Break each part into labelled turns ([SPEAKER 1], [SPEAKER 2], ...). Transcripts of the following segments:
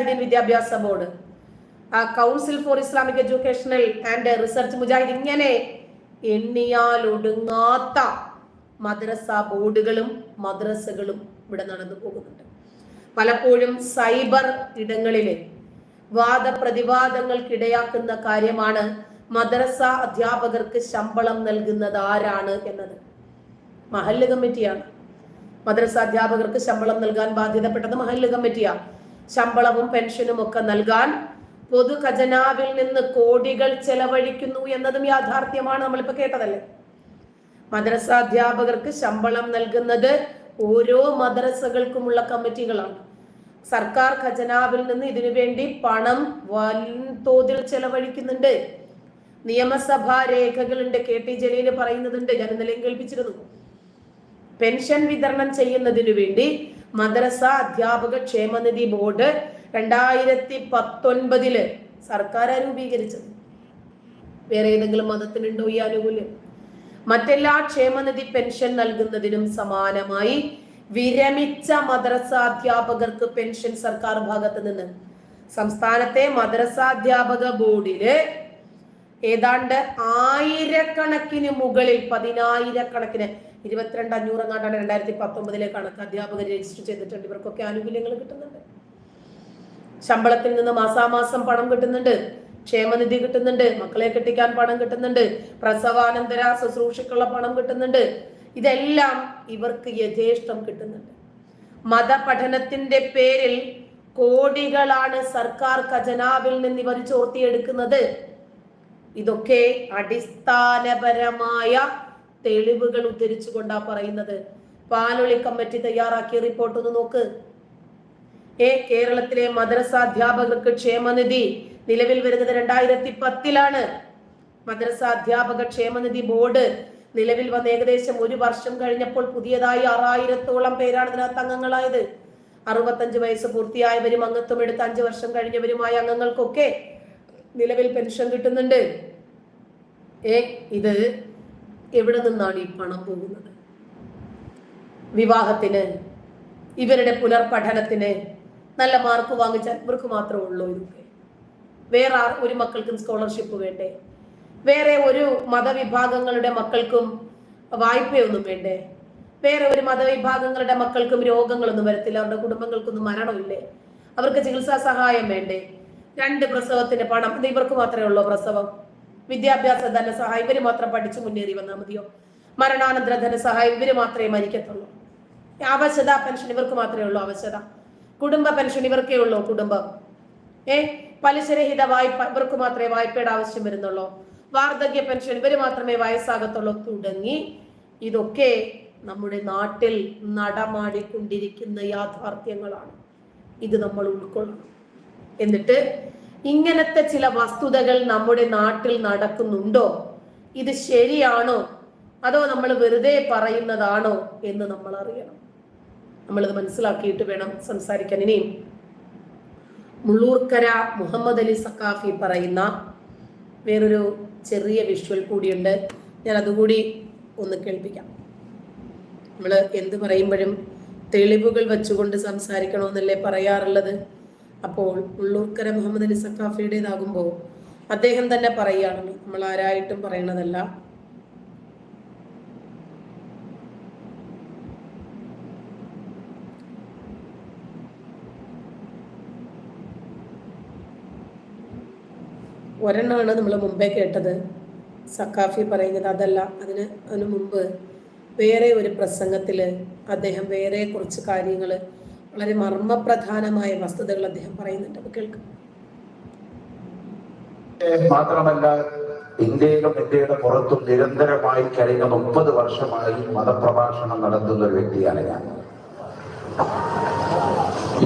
[SPEAKER 1] മുജാഹിദീൻ വിദ്യാഭ്യാസ ബോർഡ്. ആ council for Islamic educational and research Mujahid ഇങ്ങനെ എണ്ണിയാൽ ഒടുങ്ങാത്ത മദ്രസ ബോർഡുകളും മദ്രസകളും ഇവിടെ നടന്നു പോകുന്നുണ്ട്. പലപ്പോഴും സൈബർ ഇടങ്ങളിലെ വാദപ്രതിവാദങ്ങൾക്കിടയാക്കുന്ന കാര്യമാണ് മദ്രസ അധ്യാപകർക്ക് ശമ്പളം നൽകുന്നത് ആരാണ് എന്നത്. മഹല്ല് കമ്മിറ്റിയാണ്. മദ്രസ അധ്യാപകർക്ക് ശമ്പളം നൽകാൻ ബാധ്യതപ്പെട്ടത് മഹല്ല് കമ്മിറ്റിയാണ്. ശമ്പളവും പെൻഷനും ഒക്കെ നൽകാൻ പൊതു ഖജനാവിൽ നിന്ന് കോടികൾ ചെലവഴിക്കുന്നു എന്നതും യാഥാർത്ഥ്യമാണ് നമ്മളിപ്പോ കേട്ടതല്ലേ? മദ്രസ അധ്യാപകർക്ക് ശമ്പളം നൽകുന്നത് ഓരോ മദ്രസകൾക്കുമുള്ള കമ്മിറ്റികളാണ്. സർക്കാർ ഖജനാവിൽ നിന്ന് ഇതിനു വേണ്ടി പണം വൻതോതിൽ ചെലവഴിക്കുന്നുണ്ട്. നിയമസഭാ രേഖകളുണ്ട് കെ ടി ജലീൽ പറയുന്നതുണ്ട് ഞാൻ ഇന്നലെയും കേൾപ്പിച്ചിരുന്നു. പെൻഷൻ വിതരണം ചെയ്യുന്നതിനു വേണ്ടി മദ്രസ അധ്യാപക ക്ഷേമനിധി ബോർഡ് രണ്ടായിരത്തി പത്തൊൻപതിൽ സർക്കാർ രൂപീകരിച്ചത്. വേറെ ഏതെങ്കിലും മതത്തിനുണ്ടോ ഈ ആനുകൂല്യം? മറ്റെല്ലാ ക്ഷേമനിധി പെൻഷൻ നൽകുന്നതിനും സമാനമായി വിരമിച്ച മദ്രസ അധ്യാപകർക്ക് പെൻഷൻ സർക്കാർ ഭാഗത്ത് നിന്ന്. സംസ്ഥാനത്തെ മദ്രസാധ്യാപക ബോർഡിൽ ഏതാണ്ട് ആയിരക്കണക്കിന് മുകളിൽ പതിനായിരക്കണക്കിന് ഇരുപത്തിരണ്ട് അഞ്ഞൂറ് എങ്ങാണ്ടാണ് രണ്ടായിരത്തി പത്തൊമ്പതിലെ കണക്ക് അധ്യാപകർ രജിസ്റ്റർ ചെയ്തിട്ടുണ്ട്. ഇവർക്കൊക്കെ ആനുകൂല്യങ്ങൾ കിട്ടുന്നുണ്ട്. ശമ്പളത്തിൽ നിന്ന് മാസാമാസം പണം കിട്ടുന്നുണ്ട്. ക്ഷേമനിധി കിട്ടുന്നുണ്ട്. മക്കളെ കെട്ടിക്കാൻ പണം കിട്ടുന്നുണ്ട്. പ്രസവാനന്തര ശുശ്രൂഷക്കുള്ള പണം കിട്ടുന്നുണ്ട്. ഇതെല്ലാം ഇവർക്ക് യഥേഷ്ടം കിട്ടുന്നുണ്ട്. മതപഠനത്തിന്റെ പേരിൽ കോടികളാണ് സർക്കാർ ഖജനാവിൽ നിന്ന് ഇവർ ചോർത്തിയെടുക്കുന്നത്. ഇതൊക്കെ അടിസ്ഥാനപരമായ തെളിവുകൾ ഉദ്ധരിച്ചുകൊണ്ടാ പറയുന്നത്. പാലൊളി കമ്മിറ്റി തയ്യാറാക്കിയ റിപ്പോർട്ട് ഒന്ന് നോക്ക്. ഏ കേരളത്തിലെ മദ്രസ അധ്യാപകർക്ക് ക്ഷേമനിധി നിലവിൽ വരുന്നത് രണ്ടായിരത്തി പത്തിലാണ് മദ്രസ അധ്യാപക ക്ഷേമനിധി ബോർഡ് നിലവിൽ വന്ന് ഏകദേശം ഒരു വർഷം കഴിഞ്ഞപ്പോൾ പുതിയതായി ആറായിരത്തോളം പേരാണ് ഇതിനകത്ത് അംഗങ്ങളായത്. അറുപത്തഞ്ച് വയസ്സ് പൂർത്തിയായവരും അംഗത്വം എടുത്ത് അഞ്ച് വർഷം കഴിഞ്ഞവരുമായ അംഗങ്ങൾക്കൊക്കെ നിലവിൽ പെൻഷൻ കിട്ടുന്നുണ്ട്. ഏ ഇത് എവിടെ നിന്നാണ് ഈ പണം പോകുന്നത്? വിവാഹത്തിന് ഇവരുടെ പുനർപഠനത്തിന് നല്ല മാർക്ക് വാങ്ങിച്ചാൽ ഇവർക്ക് മാത്രമേ ഉള്ളൂ ഇതൊക്കെ. വേറെ ഒരു മക്കൾക്കും സ്കോളർഷിപ്പ് വേണ്ടേ? വേറെ ഒരു മതവിഭാഗങ്ങളുടെ മക്കൾക്കും വായ്പയൊന്നും വേണ്ടേ? വേറെ ഒരു മതവിഭാഗങ്ങളുടെ മക്കൾക്കും രോഗങ്ങളൊന്നും വരത്തില്ല. അവരുടെ കുടുംബങ്ങൾക്കൊന്നും മരണമില്ലേ? അവർക്ക് ചികിത്സാ സഹായം വേണ്ടേ? രണ്ട് പ്രസവത്തിന് പണം ഇവർക്ക് മാത്രമേ ഉള്ളൂ പ്രസവം. വിദ്യാഭ്യാസ ധനസഹായം ഇവർ മാത്രം പഠിച്ചു മുന്നേറി വന്നാൽ മതിയോ? മരണാനന്തര ധനസഹായം ഇവർ മാത്രമേ മരിക്കത്തുള്ളൂ. അവശത പെൻഷൻ ഇവർക്ക് മാത്രമേ ഉള്ളൂ അവശത. കുടുംബ പെൻഷൻ ഇവർക്കേ ഉള്ളൂ കുടുംബം. ഏ? പലിശരഹിത വായ്പ ഇവർക്ക് മാത്രമേ വായ്പയുടെ ആവശ്യം വരുന്നുള്ളൂ. വാർദ്ധക്യ പെൻഷൻ ഇവർ മാത്രമേ വയസ്സാകത്തുള്ളൂ. തുടങ്ങി ഇതൊക്കെ നമ്മുടെ നാട്ടിൽ നടമാടിക്കൊണ്ടിരിക്കുന്ന യാഥാർത്ഥ്യങ്ങളാണ്. ഇത് നമ്മൾ ഉൾക്കൊള്ളണം. എന്നിട്ട് ഇങ്ങനത്തെ ചില വസ്തുതകൾ നമ്മുടെ നാട്ടിൽ നടക്കുന്നുണ്ടോ? ഇത് ശരിയാണോ? അതോ നമ്മൾ വെറുതെ പറയുന്നതാണോ എന്ന് നമ്മൾ അറിയണം. നമ്മളിത് മനസ്സിലാക്കിയിട്ട് വേണം സംസാരിക്കാൻ. ഇനിയും മുള്ളൂർക്കര മുഹമ്മദ് അലി സക്കാഫി പറയുന്ന വേറൊരു ചെറിയ വിഷ്വൽ കൂടിയുണ്ട്. ഞാൻ അതുകൂടി ഒന്ന് കേൾപ്പിക്കാം. നമ്മൾ എന്ത് പറയുമ്പോഴും തെളിവുകൾ വെച്ചുകൊണ്ട് സംസാരിക്കണമെന്നല്ലേ പറയാറുള്ളത്? അപ്പോൾ ഉള്ളൂർക്കര മുഹമ്മദ് അലി സക്കാഫിയുടേതാകുമ്പോൾ അദ്ദേഹം തന്നെ പറയുകയാണ് നമ്മൾ ആരായിട്ടും പറയണതല്ല. ഒരെണ്ണമാണ് നമ്മൾ മുമ്പേ കേട്ടത്. സക്കാഫി പറയുന്നത് അതല്ല. അതിന് അതിനു മുമ്പ് വേറെ ഒരു പ്രസംഗത്തിൽ അദ്ദേഹം വേറെ കുറച്ച് കാര്യങ്ങൾ വളരെ മർമ്മപ്രധാനമായ വസ്തുതകൾ അദ്ദേഹം പറയുന്നുണ്ട്. കേൾക്കും.
[SPEAKER 2] മാത്രമല്ല ഇന്ത്യയിലും ഇന്ത്യയുടെ പുറത്തും നിരന്തരമായി കഴിഞ്ഞ മുപ്പത് വർഷമായി മതപ്രഭാഷണം നടത്തുന്ന ഒരു വ്യക്തിയാണ് ഞാൻ.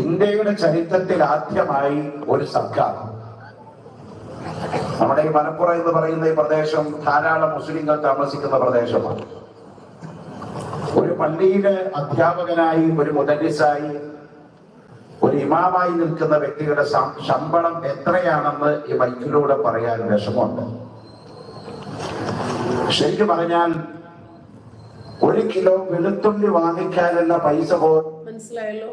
[SPEAKER 2] ഇന്ത്യയുടെ ചരിത്രത്തിൽ ആദ്യമായി ഒരു സർക്കാർ. നമ്മുടെ ഈ മലപ്പുറം എന്ന് പറയുന്ന ഈ പ്രദേശം ധാരാളം മുസ്ലിങ്ങൾ താമസിക്കുന്ന പ്രദേശമാണ്. പള്ളിയിലെ അധ്യാപകനായി ഒരു മുതലിസായി ഒരു ഇമാമായി നിൽക്കുന്ന വ്യക്തിയുടെ ശമ്പളം എത്രയാണെന്ന് ഈ മൈക്കിലൂടെ പറയാൻ വിഷമമുണ്ട്. ശരിക്കും പറഞ്ഞാൽ ഒരു കിലോ വെളുത്തുള്ളി വാങ്ങിക്കാനുള്ള പൈസ പോ
[SPEAKER 1] മനസ്സിലായല്ലോ?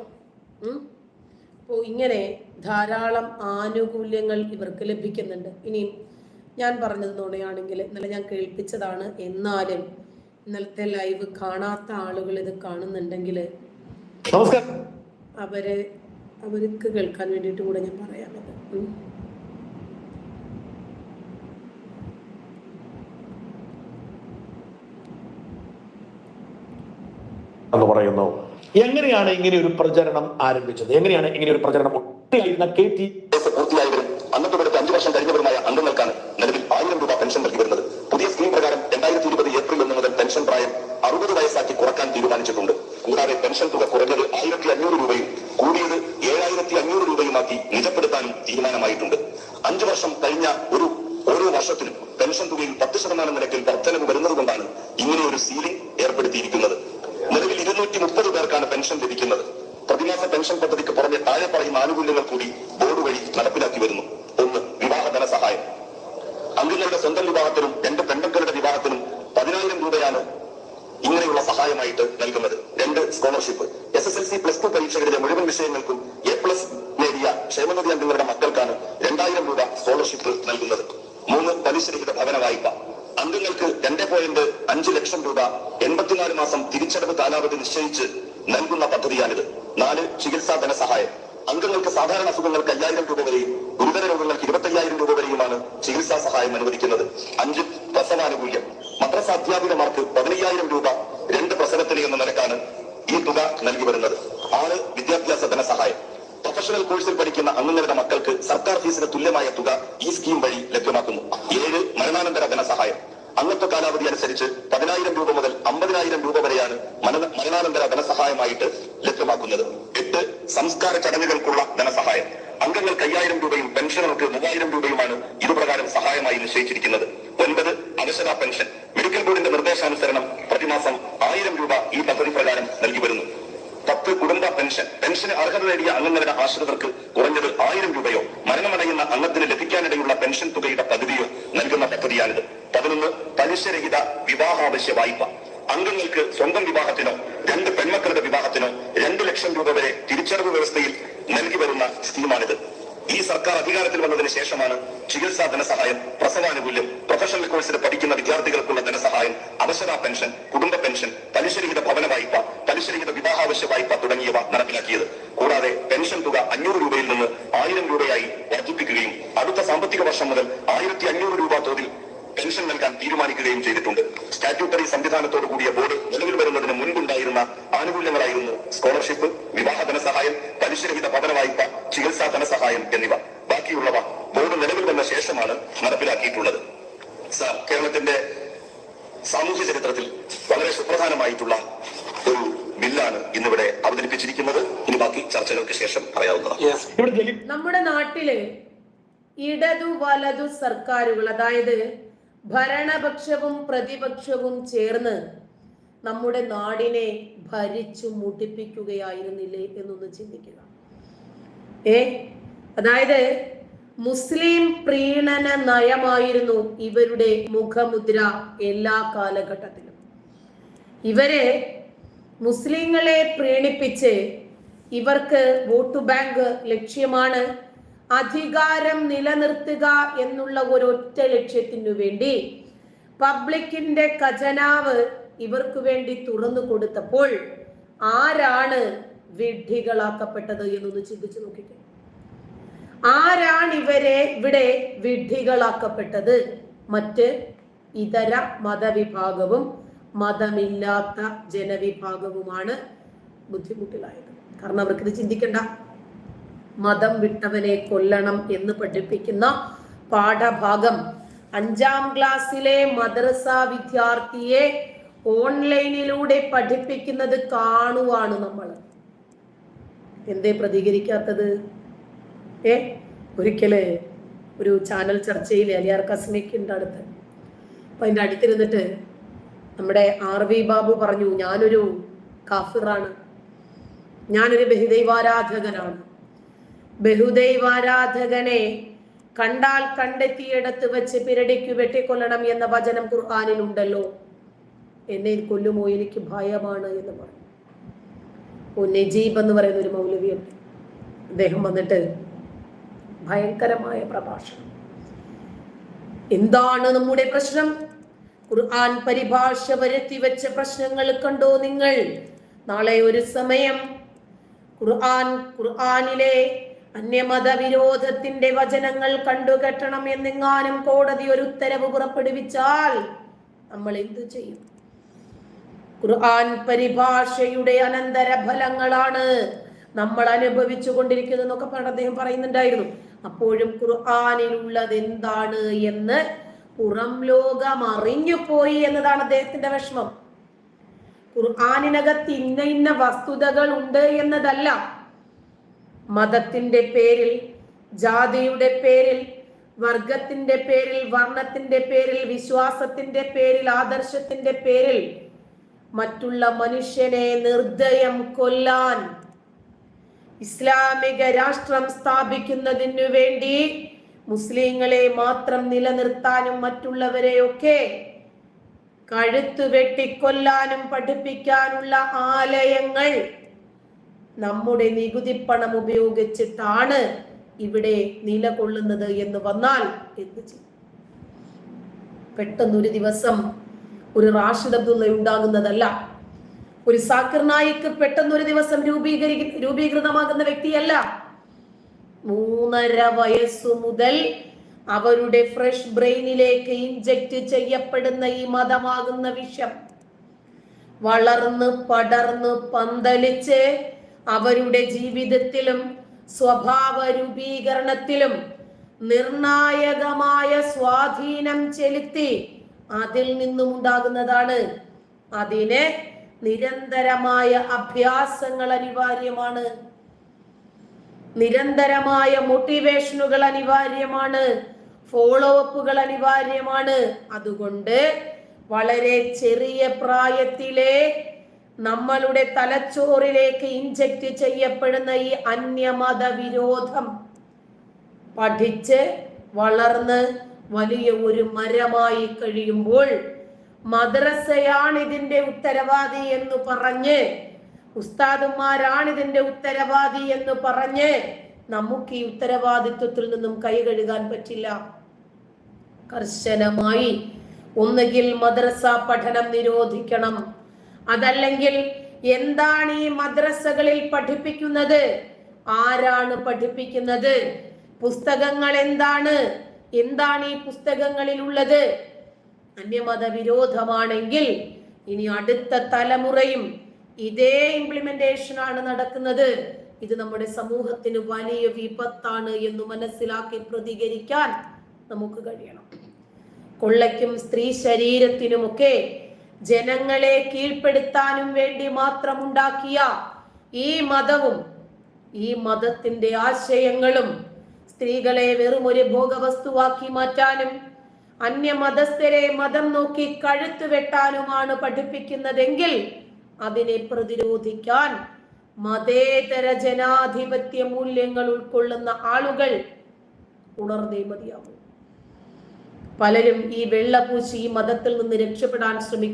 [SPEAKER 1] അപ്പോൾ ഇങ്ങനെ ധാരാളം ആനുകൂല്യങ്ങൾ ഇവർക്ക് ലഭിക്കുന്നുണ്ട്. ഇനിയും ഞാൻ പറഞ്ഞത് നുണയാണെങ്കിൽ ഇന്നലെ ഞാൻ കേൾപ്പിച്ചതാണ്. എന്നാലും ഇന്നലത്തെ ലൈവ് കാണാത്ത ആളുകൾ ഇത് കാണുന്നുണ്ടെങ്കിൽ
[SPEAKER 3] നമസ്കാരം.
[SPEAKER 1] അവരെ അവർക്ക് കേൾക്കാൻ വേണ്ടിയിട്ട് കൂടെ ഞാൻ പറയാമത്.
[SPEAKER 3] എന്ന് പറയുന്നു. എങ്ങനെയാണ് ഇങ്ങനെ ഒരു പ്രചരണം ആരംഭിച്ചത്? എങ്ങനെയാണ് ഇങ്ങനെ ഒരു പ്രചരണം ഒട്ടിയായിരുന്ന കെ ടി
[SPEAKER 4] അഞ്ചു വർഷം കഴിഞ്ഞവരുമായ അംഗങ്ങൾക്കാണ് നിലവിൽ ആയിരം രൂപ പെൻഷൻ നൽകി വരുന്നത്. പുതിയ സ്കീം പ്രകാരം രണ്ടായിരത്തി ഇരുപത് ഏപ്രിൽ ഒന്ന് മുതൽ പെൻഷൻ പ്രായം അറുപത് വയസ്സാക്കി കുറയ്ക്കാൻ തീരുമാനിച്ചിട്ടുണ്ട്. കൂടാതെ പെൻഷൻ തുക കുറഞ്ഞത് ആയിരത്തി അഞ്ഞൂറ് രൂപയും കൂടിയത് ഏഴായിരത്തി അഞ്ഞൂറ് രൂപയുമാക്കി നിജപ്പെടുത്താനും തീരുമാനമായിട്ടുണ്ട്. അഞ്ചു വർഷം കഴിഞ്ഞ ഒരു ഓരോ വർഷത്തിലും പെൻഷൻ തുകയിൽ പത്ത് ശതമാനം നിരക്കിൽ വർധനവ് വരുന്നത് കൊണ്ടാണ് ഇങ്ങനെ ഒരു സീലിംഗ് ഏർപ്പെടുത്തിയിരിക്കുന്നത്. നിലവിൽ ഇരുന്നൂറ്റി മുപ്പത് പേർക്കാണ് പെൻഷൻ ലഭിക്കുന്നത്. പ്രതിമാസ പെൻഷൻ പദ്ധതിക്ക് പുറമെ താഴെ പറയുന്ന ആനുകൂല്യങ്ങൾ കൂടി ബോർഡ് വഴി നടപ്പിലാക്കി വരുന്നു. ഒന്ന് വിവാഹ ധനസഹായം അംഗങ്ങളുടെ സ്വന്തം വിവാഹത്തിനും രണ്ട് പെൺമക്കളുടെ വിവാഹത്തിനും പതിനായിരം രൂപയാണ് ഇങ്ങനെയുള്ള സഹായമായിട്ട് നൽകുന്നത്. രണ്ട് scholarship S S L C plus two പരീക്ഷകളിലെ മുഴുവൻ വിഷയങ്ങൾക്കും എ പ്ലസ് നേടിയ ക്ഷേമനിധി അംഗങ്ങളുടെ മക്കൾക്കാണ് രണ്ടായിരം രൂപ സ്കോളർഷിപ്പ് നൽകുന്നത്. മൂന്ന് പലിശരഹിത ഭവന വായ്പ. അംഗങ്ങൾക്ക് രണ്ട് പോയിന്റ് അഞ്ച് ലക്ഷം രൂപ എൺപത്തിനാല് മാസം തിരിച്ചടവ് കാലാവധി നിശ്ചയിച്ച് നൽകുന്ന പദ്ധതിയാണിത്. നാല് ചികിത്സാ ധനസഹായം. അംഗങ്ങൾക്ക് സാധാരണ അസുഖങ്ങൾക്ക് അയ്യായിരം രൂപ വരെയും ഗുരുതര രോഗങ്ങൾക്ക് ഇരുപത്തയ്യായിരം രൂപ വരെയുമാണ് ചികിത്സാ സഹായം അനുവദിക്കുന്നത്. അഞ്ച് പ്രസവാനുകൂല്യം. മദ്രസ അധ്യാപികമാർക്ക് പതിനയ്യായിരം രൂപ രണ്ട് പ്രസവത്തിന് എന്ന നിലക്കാണ് ഈ തുക നൽകി വരുന്നത്. ആറ് വിദ്യാഭ്യാസ ധനസഹായം. പ്രൊഫഷണൽ കോഴ്സിൽ പഠിക്കുന്ന അംഗങ്ങളുടെ മക്കൾക്ക് സർക്കാർ ഫീസിന് തുല്യമായ തുക ഈ സ്കീം വഴി ലഭ്യമാക്കുന്നു. ഏഴ് മരണാനന്തര ധനസഹായം. അംഗത്വ കാലാവധി അനുസരിച്ച് പതിനായിരം രൂപ മുതൽ അമ്പതിനായിരം രൂപ വരെയാണ് മരണാനന്തര ധനസഹായമായിട്ട് ലഭ്യമാക്കുന്നത്. എട്ട് സംസ്കാര ചടങ്ങുകൾക്കുള്ള ധനസഹായം. അംഗങ്ങൾക്ക് അയ്യായിരം രൂപയും പെൻഷനർക്ക് മൂവായിരം രൂപയുമാണ് ഇതുപ്രകാരം സഹായമായി നിശ്ചയിച്ചിരിക്കുന്നത്. ഒൻപത് അവശത പെൻഷൻ. മെഡിക്കൽ ബോർഡിന്റെ നിർദ്ദേശാനുസരണം പ്രതിമാസം ആയിരം രൂപ ഈ പദ്ധതി പ്രകാരം നൽകി വരുന്നു. പത്ത് കുടുംബ പെൻഷൻ. പെൻഷന് അർഹത നേടിയ അംഗങ്ങളുടെ ആശ്രിതർക്ക് കുറഞ്ഞത് ആയിരം രൂപയോ മരണമടയുന്ന അംഗത്തിന് ലഭിക്കാനിടയുള്ള പെൻഷൻ തുകയുടെ പകുതിയോ നൽകുന്ന പദ്ധതിയാണിത്. പതിനൊന്ന് പലിശരഹിത വിവാഹാവശ്യ വായ്പ. അംഗങ്ങൾക്ക് സ്വന്തം വിവാഹത്തിനോ രണ്ട് പെൺമക്കളുടെ വിവാഹത്തിനോ രണ്ട് ലക്ഷം രൂപ വരെ തിരിച്ചടവ് വ്യവസ്ഥയിൽ നൽകി വരുന്ന സ്കീമാണിത്. ഈ സർക്കാർ അധികാരത്തിൽ വന്നതിന് ശേഷമാണ് ചികിത്സാ ധനസഹായം പ്രസവാനുകൂല്യം പ്രൊഫഷണൽ കോഴ്സിൽ പഠിക്കുന്ന വിദ്യാർത്ഥികൾക്കുള്ള ധനസഹായം അവശതാ പെൻഷൻ കുടുംബ പെൻഷൻ പലിശരഹിത ഭവന വായ്പ പലിശരഹിത വിവാഹാവശ്യ വായ്പ തുടങ്ങിയവ നടപ്പിലാക്കിയത്. കൂടാതെ പെൻഷൻ തുക അഞ്ഞൂറ് രൂപയിൽ നിന്ന് ആയിരം രൂപയായി വർദ്ധിപ്പിക്കുകയും അടുത്ത സാമ്പത്തിക വർഷം മുതൽ ആയിരത്തി അഞ്ഞൂറ് രൂപ തോതിൽ പെൻഷൻ നൽകാൻ തീരുമാനിക്കുകയും ചെയ്തിട്ടുണ്ട്. സ്റ്റാറ്റ്യൂട്ടറി സംവിധാനത്തോടു കൂടിയ ബോർഡ് നിലവിൽ വരുന്നതിന് മുൻപുണ്ടായിരുന്ന ആനുകൂല്യങ്ങളായിരുന്നു സ്കോളർഷിപ്പ് വിവാഹ ധനസഹായം പലിശരഹിത ഭവന വായ്പ ചികിത്സാ ധനസഹായം എന്നിവ. ബാക്കിയുള്ളവ ബോർഡ് നിലവിൽ വന്ന ശേഷമാണ് നടപ്പിലാക്കിയിട്ടുള്ളത്. സാർ കേരളത്തിന്റെ സാമൂഹ്യ ചരിത്രത്തിൽ വളരെ സുപ്രധാനമായിട്ടുള്ള ഒരു ബില്ലാണ് ഇന്നിവിടെ അവതരിപ്പിച്ചിരിക്കുന്നത്. ഇനി ബാക്കി ചർച്ചകൾക്ക് ശേഷം പറയാവുന്നതാണ്.
[SPEAKER 1] നമ്മുടെ നാട്ടിൽ ഇടതു വലതു സർക്കാരുകൾ അതായത് ഭരണപക്ഷവും പ്രതിപക്ഷവും ചേർന്ന് നമ്മുടെ നാടിനെ ഭരിച്ചു മുടിപ്പിക്കുകയായിരുന്നില്ലേ എന്നൊന്ന് ചിന്തിക്കുക. ഏ അതായത് മുസ്ലിം പ്രീണന നയമായിരുന്നു ഇവരുടെ മുഖമുദ്ര എല്ലാ കാലഘട്ടത്തിലും. ഇവരെ മുസ്ലിങ്ങളെ പ്രീണിപ്പിച്ച് ഇവർക്ക് വോട്ട് ബാങ്ക് ലക്ഷ്യമാണ് അധികാരം നിലനിർത്തുക എന്നുള്ള ഒരു ഒറ്റ ലക്ഷ്യത്തിനു വേണ്ടി പബ്ലിക്കിന്റെ ഖജനാവ് ഇവർക്ക് വേണ്ടി തുറന്നു കൊടുത്തപ്പോൾ ആരാണ് വിഡ്ഢികളാക്കപ്പെട്ടത് എന്നൊന്ന് ചിന്തിച്ചു നോക്കിക്കേ. ആരാണ് ഇവരെ ഇവിടെ വിഡ്ഢികളാക്കപ്പെട്ടത്? മറ്റ് ഇതര മതവിഭാഗവും മതമില്ലാത്ത ജനവിഭാഗവുമാണ് ബുദ്ധിമുട്ടിലായത്. കാരണം അവർക്കിത് ചിന്തിക്കണ്ട. മതം വിട്ടവനെ കൊല്ലണം എന്ന് പഠിപ്പിക്കുന്ന പാഠഭാഗം. അഞ്ചാം ക്ലാസ്സിലെ മദ്രസ വിദ്യാർത്ഥിയെ ഓൺലൈനിലൂടെ പഠിപ്പിക്കുന്നത് കാണുവാണ് നമ്മൾ. എന്തേ പ്രതികരിക്കാത്തത്? ഏ? ഒരിക്കൽ ഒരു ചാനൽ ചർച്ചയിൽ അലിയാർ കസ്മിക്കിന്റെ അടുത്ത്. അപ്പൊ അതിന്റെ അടുത്തിരുന്നിട്ട് നമ്മുടെ ആർ വി ബാബു പറഞ്ഞു ഞാനൊരു കാഫിറാണ്. ഞാനൊരു ബഹുദൈവാരാധകനാണ്. ബഹുദൈവാരാധകനെ കണ്ടാൽ കണ്ടെത്തിയിടത്ത് വെച്ച് പിരടിക്ക് വെട്ടിക്കൊല്ലണം എന്ന വചനം ഖുർആാനിൽ ഉണ്ടല്ലോ എന്നെ കൊല്ലുമോ? എനിക്ക് ഭയമാണ് എന്ന് പറഞ്ഞു. ഓ നജീബ് എന്ന് പറയുന്ന ഒരു മൗലവിയുണ്ട്. അദ്ദേഹം വന്നിട്ട് ഭയങ്കരമായ പ്രഭാഷണം. എന്താണ് നമ്മുടെ പ്രശ്നം? ഖുർആൻ പരിഭാഷ വരുത്തി വെച്ച പ്രശ്നങ്ങൾ കണ്ടോ നിങ്ങൾ? നാളെ ഒരു സമയം ഖുർആൻ ഖുർആനിലെ അന്യമത വിരോധത്തിന്റെ വചനങ്ങൾ കണ്ടുകെട്ടണം എന്നെങ്ങാനും കോടതി ഒരു ഉത്തരവ് പുറപ്പെടുവിച്ചാൽ നമ്മൾ എന്തു ചെയ്യും? ഖുർആൻ പരിഭാഷയുടെ അനന്തര ഫലങ്ങളാണ് നമ്മൾ അനുഭവിച്ചു കൊണ്ടിരിക്കുന്നതെന്നൊക്കെ പറഞ്ഞ അദ്ദേഹം പറയുന്നുണ്ടായിരുന്നു. അപ്പോഴും ഖുർആാനിലുള്ളത് എന്താണ് എന്ന് പുറം ലോകം അറിഞ്ഞു പോയി എന്നതാണ് അദ്ദേഹത്തിന്റെ വിഷമം. ഖുർആാനിനകത്ത് ഇന്ന ഇന്ന വസ്തുതകൾ ഉണ്ട് എന്നതല്ല. മതത്തിന്റെ പേരിൽ ജാതിയുടെ പേരിൽ വർഗത്തിന്റെ പേരിൽ വർണത്തിന്റെ പേരിൽ വിശ്വാസത്തിന്റെ പേരിൽ ആദർശത്തിന്റെ പേരിൽ മറ്റുള്ള മനുഷ്യനെ നിർദ്ദയം കൊല്ലാൻ ഇസ്ലാമിക രാഷ്ട്രം സ്ഥാപിക്കുന്നതിനു വേണ്ടി മുസ്ലിങ്ങളെ മാത്രം നിലനിർത്താനും മറ്റുള്ളവരെയൊക്കെ കഴുത്തു വെട്ടിക്കൊല്ലാനും പഠിപ്പിക്കാനുള്ള ആലയങ്ങൾ നമ്മുടെ നികുതി പണം ഉപയോഗിച്ചിട്ടാണ് ഇവിടെ നിലകൊള്ളുന്നത് എന്ന് വന്നാൽ എന്ത് ചെയ്യും? പെട്ടെന്നൊരു ദിവസം ഒരു റാഷിദ് അബ്ദുള്ള ഉണ്ടാകുന്നതല്ല. ഒരു സാക്കിർ നായിക്ക് പെട്ടെന്നൊരു ദിവസം രൂപീകരി രൂപീകൃതമാകുന്ന വ്യക്തിയല്ല. മൂന്നര വയസ്സു മുതൽ അവരുടെ ഫ്രഷ് ബ്രെയിനിലേക്ക് ഇഞ്ചക്ട് ചെയ്യപ്പെടുന്ന ഈ മതമാകുന്ന വിഷം. വളർന്ന് പടർന്ന് പന്തലിച്ച് അവരുടെ ജീവിതത്തിലും സ്വഭാവ രൂപീകരണത്തിലും നിർണായകമായ സ്വാധീനം ചെലുത്തി അതിൽ നിന്നും ഉണ്ടാകുന്നതാണ് അതിന് നിരന്തരമായ അഭ്യാസങ്ങൾ അനിവാര്യമാണ്. നിരന്തരമായ മോട്ടിവേഷനുകൾ അനിവാര്യമാണ്. ഫോളോ അപ്പുകൾ അനിവാര്യമാണ്. അതുകൊണ്ട് വളരെ ചെറിയ പ്രായത്തിലെ നമ്മളുടെ തലച്ചോറിലേക്ക് ഇൻജക്റ്റ് ചെയ്യപ്പെടുന്ന ഈ അന്യമത വിരോധം പഠിച്ച് വളർന്ന് വലിയ ഒരു മരമായി കഴിയുമ്പോൾ മദ്രസയാണ് ഇതിന്റെ ഉത്തരവാദി എന്ന് പറഞ്ഞ് ഉസ്താദുമാരാണ് ഇതിന്റെ ഉത്തരവാദി എന്ന് പറഞ്ഞ് നമുക്ക് ഈ ഉത്തരവാദിത്വത്തിൽ നിന്നും കൈ കഴുകാൻ പറ്റില്ല. കർശനമായി ഒന്നുകിൽ മദ്രസ പഠനം നിരോധിക്കണം അതല്ലെങ്കിൽ എന്താണ് ഈ മദ്രസകളിൽ പഠിപ്പിക്കുന്നത്? ആരാണ് പഠിപ്പിക്കുന്നത്? പുസ്തകങ്ങൾ എന്താണ്? എന്താണ് ഈ പുസ്തകങ്ങളിൽ ഉള്ളത്? അന്യമത വിരോധമാണെങ്കിൽ ഇനി അടുത്ത തലമുറയും ഇതേ ഇംപ്ലിമെന്റേഷൻ ആണ് നടക്കുന്നത്. ഇത് നമ്മുടെ സമൂഹത്തിന് വലിയ വിപത്താണ് എന്ന് മനസ്സിലാക്കി പ്രതികരിക്കാൻ നമുക്ക് കഴിയണം. കൊള്ളയ്ക്കും സ്ത്രീ ശരീരത്തിനുമൊക്കെ ജനങ്ങളെ കീഴ്പ്പെടുത്താനും വേണ്ടി മാത്രം ഉണ്ടാക്കിയ ഈ മതവും ഈ മതത്തിന്റെ ആശയങ്ങളും സ്ത്രീകളെ വെറും ഒരു ഭോഗവസ്തുവാക്കി മാറ്റാനും അന്യമതസ്ഥരെ മതം നോക്കി കഴുത്തു വെട്ടാനുമാണ് പഠിപ്പിക്കുന്നതെങ്കിൽ അതിനെ പ്രതിരോധിക്കാൻ മതേതര ജനാധിപത്യ മൂല്യങ്ങൾ ഉൾക്കൊള്ളുന്ന ആളുകൾ ഉണർന്നേ മതിയാവും. പലരും ഈ വെള്ളപൂശി ഈ മതത്തിൽ നിന്ന് രക്ഷപ്പെടാൻ ശ്രമിക്കും.